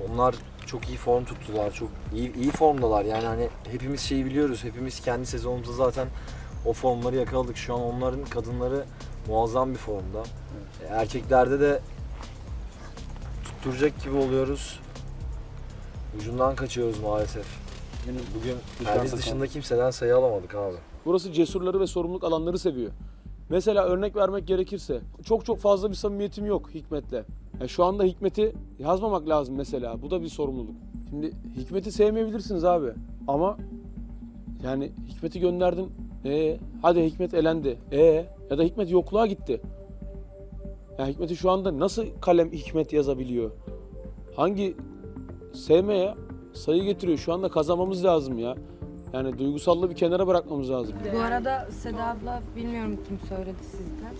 Onlar çok iyi form tuttular. Çok iyi, iyi formdalar. Yani hani hepimiz şeyi biliyoruz. Hepimiz kendi sezonumuzda zaten o formları yakaladık. Şu an onların kadınları muazzam bir formda. E, Erkeklerde de tutturacak gibi oluyoruz. Ucundan kaçıyoruz maalesef. Bugün Perviz dışında kimseden sayı alamadık abi. Burası cesurları ve sorumluluk alanları seviyor. Mesela örnek vermek gerekirse çok çok fazla bir samimiyetim yok Hikmet'le. Yani şu anda Hikmet'i yazmamak lazım mesela. Bu da bir sorumluluk. Şimdi Hikmet'i sevmeyebilirsiniz abi. Ama yani Hikmet'i gönderdin. Ee, hadi Hikmet elendi. Ee, ya da Hikmet yokluğa gitti. Ya Hikmet'i şu anda nasıl kalem Hikmet yazabiliyor? Hangi sevmeye sayı getiriyor? Şu anda kazanmamız lazım ya. Yani duygusallığı bir kenara bırakmamız lazım. Bu arada Seda abla bilmiyorum kim söyledi sizden.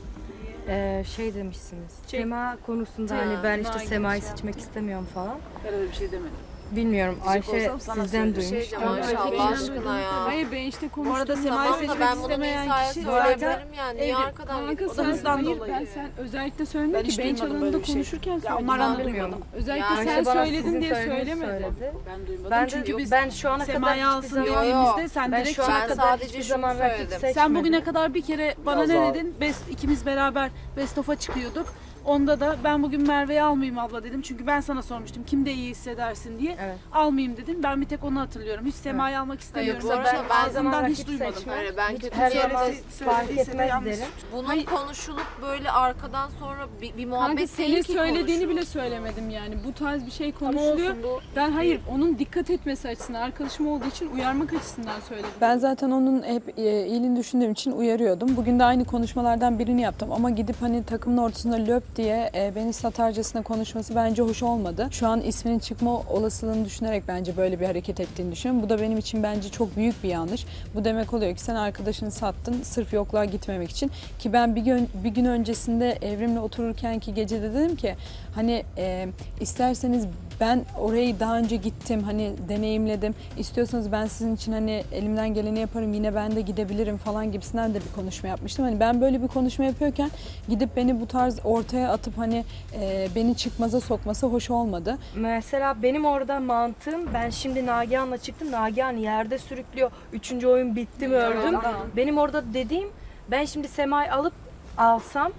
Ee, şey demişsiniz. Sema konusunda hani ben işte Sema'yı şey seçmek istemiyorum falan. Ben öyle bir şey demedim. Bilmiyorum Ayşe sizden duymuş. Şey diyeceğim Ama- Ayşe Allah aşkına ya. Hayır ben işte konuştum. Bu arada Sema'yı Tamam da seçmek ben bunu istemeyen Nisa'ya kişi zaten yani. Niye arkadan Kanka sen hayır dolayı. ben sen özellikle söylemedim Ben ki hiç bench duymadım alanında böyle bir şey. konuşurken Ya söyledim. onlardan Ben duymadım. Özellikle Ya sen Ayşe bana söyledin diye söylediğinizi söylemedim. söyledi. Ben duymadım Ben çünkü de, biz ben şu ana Sema'yı kadar alsın hiçbir zaman dediğimizde sen ben direkt şu ana Ben kadar sadece hiçbir şunu zaman rakip söyledim. seçmedim. Sen bugüne kadar bir kere bana ne dedin? Best, ikimiz beraber Best of'a çıkıyorduk. Onda da ben bugün Merve'yi almayayım abla dedim. Çünkü ben sana sormuştum kimde iyi hissedersin diye. Evet. Almayayım dedin. Ben bir tek onu hatırlıyorum. Hiç Sema'yı almak istemiyorum. bu bir şey arada ben ağzından hiç duymadım. Hayır, ben Hiç kötü her zaman de fark etmez derim. Bunun Hayır. konuşulup böyle arkadan sonra bir, bir Kanka muhabbet senin değil ki söylediğini konuşulur. bile söylemedim yani. Bu tarz bir şey konuşuluyor. olsun bu. Ben hayır onun dikkat etmesi açısından, arkadaşım olduğu için uyarmak açısından söyledim. Ben zaten onun hep e, iyiliğini düşündüğüm için uyarıyordum. Bugün de aynı konuşmalardan birini yaptım ama gidip hani takımın ortasında löp diye e, beni satarcasına konuşması bence hoş olmadı. Şu an isminin çıkma olasılığını düşünerek bence böyle bir hareket ettiğini düşünüyorum. Bu da benim için bence çok büyük bir yanlış. Bu demek oluyor ki sen arkadaşını sattın sırf yokluğa gitmemek için. Ki ben bir gün bir gün öncesinde Evrim'le otururken ki gecede dedim ki hani e, isterseniz ben orayı daha önce gittim hani deneyimledim. İstiyorsanız ben sizin için hani elimden geleni yaparım yine ben de gidebilirim falan gibisinden de bir konuşma yapmıştım. Hani ben böyle bir konuşma yapıyorken gidip beni bu tarz ortaya atıp hani e, beni çıkmaza sokması hoş olmadı. Mesela benim orada mantığım ben şimdi Nagihan'la çıktım. Nagihan yerde sürüklüyor. Üçüncü oyun bitti mi öldüm. Benim orada dediğim ben şimdi Sema'yı alıp alsam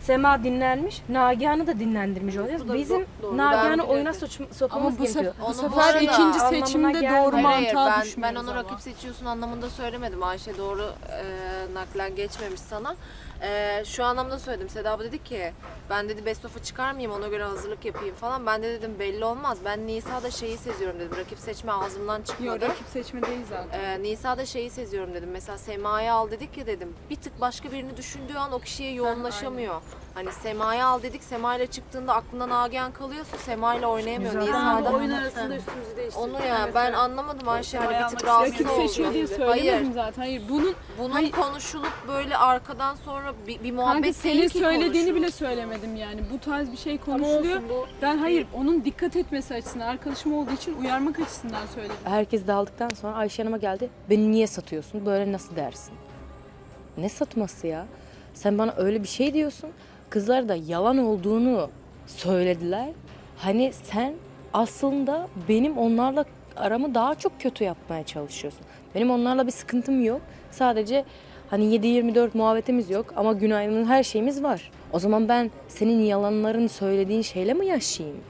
Sema dinlenmiş, Nagihan'ı da dinlendirmiş da Bizim doğru. Nagihan'ı Ben oyuna biliyorum. soç- sokmamız Ama bu, sef- gerekiyor. bu Onu sefer ikinci anlamına seçimde gelmiyor. doğru Hayır, mantığa ben, ben düşmüyoruz onu ama. rakip seçiyorsun anlamında söylemedim. Ayşe doğru e, naklen geçmemiş sana. E, şu anlamda söyledim. Seda abla dedi ki ben dedi best of'a çıkarmayayım ona göre hazırlık yapayım falan. Ben de dedim belli olmaz. Ben Nisa'da şeyi seziyorum dedim. Rakip seçme ağzımdan Yok çıkmadı. rakip seçme değil zaten. Ee, Nisa'da şeyi seziyorum dedim. Mesela Sema'yı al dedik ya dedim. Bir tık başka birini düşündüğü an o kişiye yoğunlaşamıyor. Hani Sema'yı al dedik. Sema ile çıktığında aklına Nagihan kalıyorsa Sema ile oynayamıyor. Güzel. Nisa'da oyun arasında üstümüzü değiştirdik. onu ya ben anlamadım Ayşe hani bir tık Sema'yı rahatsız Rakip seçiyor diye Hayır. söylemedim zaten. Hayır bunun Bunun Hayır. konuşulup böyle arkadan sonra bir, bir muhabbet kanka değil senin ki söylediğini konuşulur. bile söylemedim yani. Bu tarz bir şey konuşuluyor. olsun bu. Ben hayır onun dikkat etmesi açısından, arkadaşım olduğu için uyarmak açısından söyledim. Herkes dağıldıktan sonra Ayşe Hanım'a geldi. Beni niye satıyorsun? Böyle nasıl dersin? Ne satması ya? Sen bana öyle bir şey diyorsun. Kızlar da yalan olduğunu söylediler. Hani sen aslında benim onlarla aramı daha çok kötü yapmaya çalışıyorsun. Benim onlarla bir sıkıntım yok. Sadece hani 7-24 muhabbetimiz yok ama günaydın her şeyimiz var. O zaman ben senin yalanların söylediğin şeyle mi yaşayayım?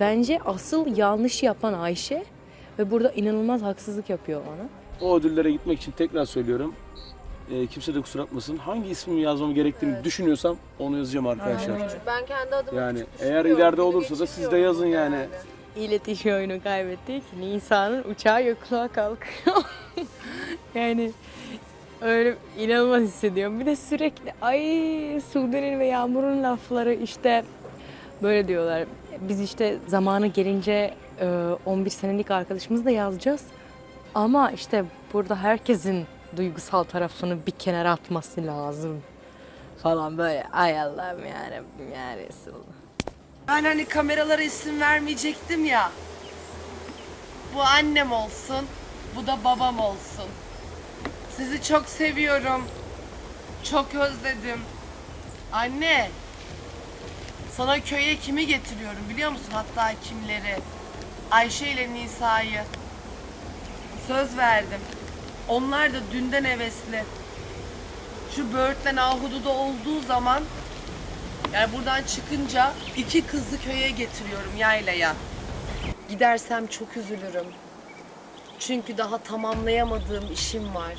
Bence asıl yanlış yapan Ayşe ve burada inanılmaz haksızlık yapıyor bana. O ödüllere gitmek için tekrar söylüyorum. Ee, kimse de kusura bakmasın. Hangi ismimi yazmam gerektiğini düşünüyorsam onu yazacağım arkadaşlar. Ben kendi adıma Yani eğer ileride olursa da siz de yazın burada yani. İletişim oyunu kaybettik. Nisan'ın uçağı yokluğa kalkıyor. yani öyle inanılmaz hissediyorum. Bir de sürekli ay Sude'nin ve Yağmur'un lafları işte böyle diyorlar. Biz işte zamanı gelince e, 11 senelik arkadaşımızı da yazacağız. Ama işte burada herkesin duygusal tarafını bir kenara atması lazım falan böyle. Ay Allah'ım yarabbim ya Resulallah. Ben hani kameralara isim vermeyecektim ya. Bu annem olsun, bu da babam olsun. Sizi çok seviyorum. Çok özledim. Anne, Sana köye kimi getiriyorum biliyor musun? Hatta kimleri? Ayşe ile Nisa'yı. Söz verdim. Onlar da dünden hevesli. Şu böğürtlen ahududa olduğu zaman yani buradan çıkınca iki kızı köye getiriyorum yaylaya. Gidersem çok üzülürüm. Çünkü daha tamamlayamadığım işim var.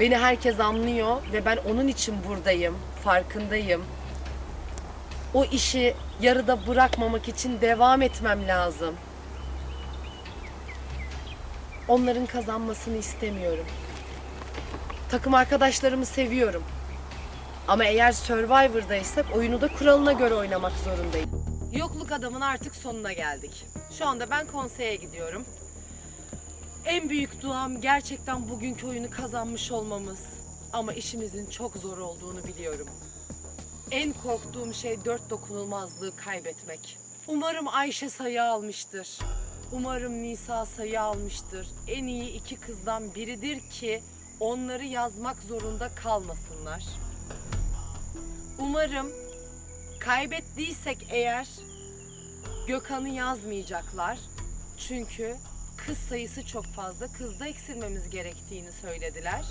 Beni herkes anlıyor ve ben onun için buradayım, farkındayım. O işi yarıda bırakmamak için devam etmem lazım. Onların kazanmasını istemiyorum. Takım arkadaşlarımı seviyorum. Ama eğer Survivor'daysak oyunu da kuralına göre oynamak zorundayım. Yokluk adamın artık sonuna geldik. Şu anda ben konseye gidiyorum. En büyük duam gerçekten bugünkü oyunu kazanmış olmamız. Ama işimizin çok zor olduğunu biliyorum. En korktuğum şey dört dokunulmazlığı kaybetmek. Umarım Ayşe sayı almıştır. Umarım Nisa sayı almıştır. En iyi iki kızdan biridir ki onları yazmak zorunda kalmasınlar. Umarım kaybettiysek eğer Gökhan'ı yazmayacaklar. Çünkü kız sayısı çok fazla. Kızda eksilmemiz gerektiğini söylediler.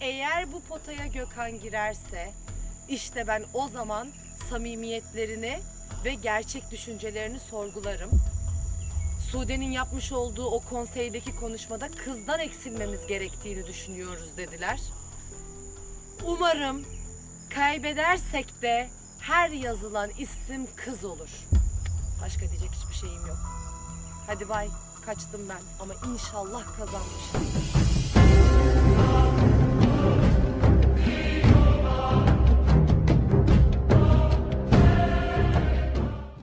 Eğer bu potaya Gökhan girerse işte ben o zaman samimiyetlerini ve gerçek düşüncelerini sorgularım. Sude'nin yapmış olduğu o konseydeki konuşmada kızdan eksilmemiz gerektiğini düşünüyoruz dediler. Umarım kaybedersek de her yazılan isim kız olur. Başka diyecek hiçbir şeyim yok. Hadi bay, kaçtım ben ama inşallah kazanmışım.